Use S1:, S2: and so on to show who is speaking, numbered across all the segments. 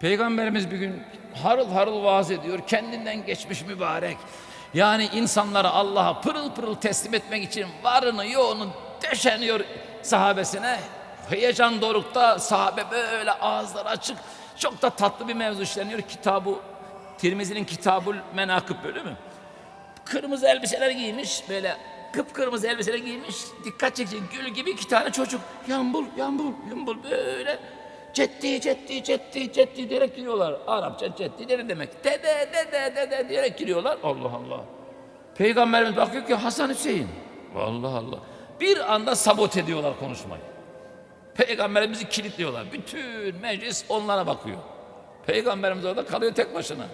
S1: Peygamberimiz bir gün harıl harıl vaaz ediyor. Kendinden geçmiş mübarek. Yani insanları Allah'a pırıl pırıl teslim etmek için varını yoğunu döşeniyor sahabesine. Heyecan dorukta sahabe böyle ağızları açık. Çok da tatlı bir mevzu işleniyor. Kitabı Tirmizi'nin Kitabul Menakıb bölümü. Kırmızı elbiseler giymiş böyle kıpkırmızı elbiseler giymiş dikkat çekici gül gibi iki tane çocuk yambul yambul yambul böyle ceddi ceddi ceddi ceddi diyerek giriyorlar. Arapça ceddi ne demek? Dede dede dede diyerek giriyorlar. Allah Allah. Peygamberimiz bakıyor ki Hasan Hüseyin. Allah Allah. Bir anda sabot ediyorlar konuşmayı. Peygamberimizi kilitliyorlar. Bütün meclis onlara bakıyor. Peygamberimiz orada kalıyor tek başına.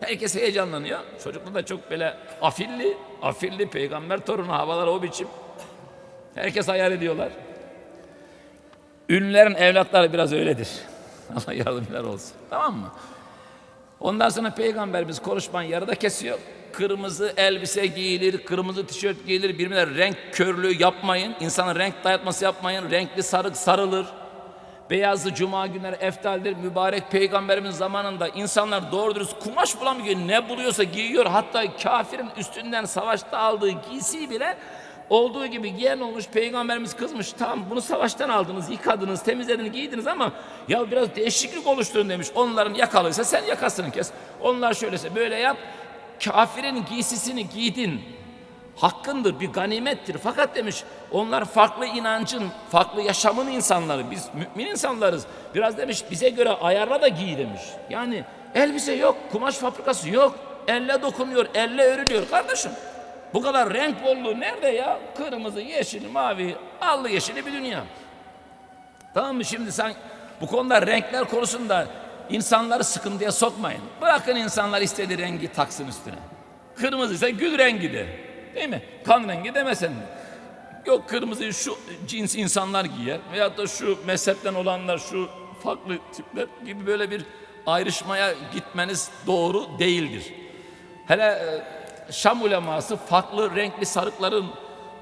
S1: Herkes heyecanlanıyor. Çocuklar da çok böyle afilli, afilli peygamber torunu havalar o biçim. Herkes hayal ediyorlar. Ünlülerin evlatları biraz öyledir. Allah yardımcılar olsun. Tamam mı? Ondan sonra peygamberimiz konuşmanın yarıda kesiyor. Kırmızı elbise giyilir, kırmızı tişört giyilir. Birbirine renk körlüğü yapmayın. İnsana renk dayatması yapmayın. Renkli sarık sarılır. Beyazlı cuma günleri eftaldir. Mübarek peygamberimiz zamanında insanlar doğru dürüst kumaş bulamıyor. Ne buluyorsa giyiyor. Hatta kafirin üstünden savaşta aldığı giysiyi bile olduğu gibi giyen olmuş. Peygamberimiz kızmış. Tamam bunu savaştan aldınız, yıkadınız, temizlediniz, giydiniz ama ya biraz değişiklik oluşturun demiş. Onların yakalıysa sen yakasını kes. Onlar şöylese böyle yap. Kafirin giysisini giydin. Hakkındır, bir ganimettir. Fakat demiş onlar farklı inancın, farklı yaşamın insanları. Biz mümin insanlarız. Biraz demiş bize göre ayarla da giy demiş. Yani elbise yok, kumaş fabrikası yok. Elle dokunuyor, elle örülüyor kardeşim. Bu kadar renk bolluğu nerede ya? Kırmızı, yeşil, mavi, allı yeşili bir dünya. Tamam mı? Şimdi sen bu konuda renkler konusunda insanları sıkıntıya sokmayın. Bırakın insanlar istediği rengi taksın üstüne. Kırmızı ise gül rengidir. Değil mi? Kan rengi demesen de. Yok kırmızıyı şu cins insanlar giyer veyahut da şu mezhepten olanlar şu farklı tipler gibi böyle bir ayrışmaya gitmeniz doğru değildir. Hele e, Şam uleması farklı renkli sarıkların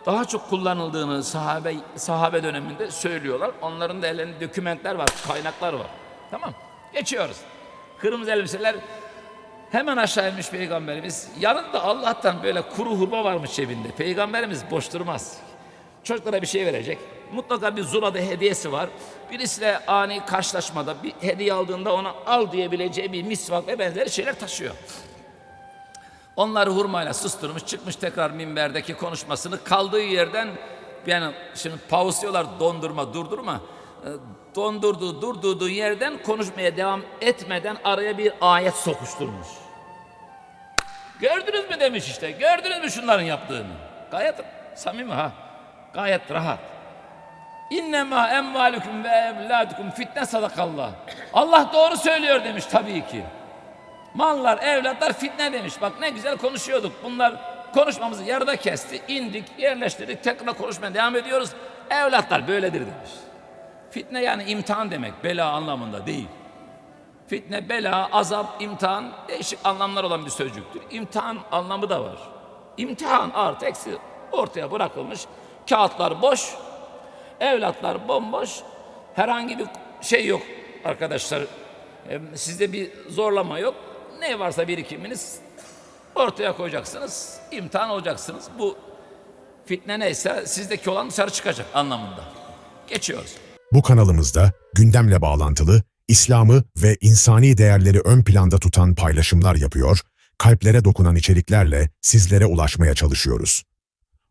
S1: daha çok kullanıldığını sahabe sahabe döneminde söylüyorlar. Onların da ellerinde dokümentler var, kaynaklar var. Tamam. Geçiyoruz. Kırmızı elbiseler hemen aşağı inmiş peygamberimiz. Yanında Allah'tan böyle kuru hurma varmış cebinde. Peygamberimiz boş durmaz. Çocuklara bir şey verecek. Mutlaka bir zulada hediyesi var. Birisiyle ani karşılaşmada bir hediye aldığında ona al diyebileceği bir misvak ve benzeri şeyler taşıyor. Onları hurmayla susturmuş, çıkmış tekrar minberdeki konuşmasını kaldığı yerden yani şimdi pausluyorlar dondurma, durdurma. E, Dondurduğu, durdurduğu yerden konuşmaya devam etmeden araya bir ayet sokuşturmuş. Gördünüz mü demiş işte. Gördünüz mü şunların yaptığını? Gayet samimi ha. Gayet rahat. İnnemâ emvâlüküm ve evlâdüküm fitne sadakallah. Allah doğru söylüyor demiş tabii ki. Mallar, evlatlar fitne demiş. Bak ne güzel konuşuyorduk. Bunlar konuşmamızı yarıda kesti. indik, yerleştirdik. Tekrar konuşmaya devam ediyoruz. Evlatlar böyledir demiş. Fitne yani imtihan demek. Bela anlamında değil. Fitne, bela, azap, imtihan değişik anlamlar olan bir sözcüktür. İmtihan anlamı da var. İmtihan artı eksi ortaya bırakılmış. Kağıtlar boş, evlatlar bomboş. Herhangi bir şey yok arkadaşlar. Sizde bir zorlama yok. Ne varsa birikiminiz ortaya koyacaksınız. imtihan olacaksınız. Bu fitne neyse sizdeki olan dışarı çıkacak anlamında. Geçiyoruz.
S2: Bu kanalımızda gündemle bağlantılı, İslam'ı ve insani değerleri ön planda tutan paylaşımlar yapıyor, kalplere dokunan içeriklerle sizlere ulaşmaya çalışıyoruz.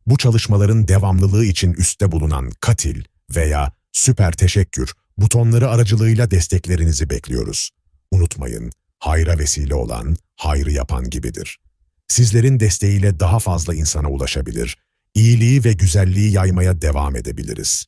S2: Bu çalışmaların devamlılığı için üstte bulunan katil veya süper teşekkür butonları aracılığıyla desteklerinizi bekliyoruz. Unutmayın, hayra vesile olan, hayrı yapan gibidir. Sizlerin desteğiyle daha fazla insana ulaşabilir, iyiliği ve güzelliği yaymaya devam edebiliriz.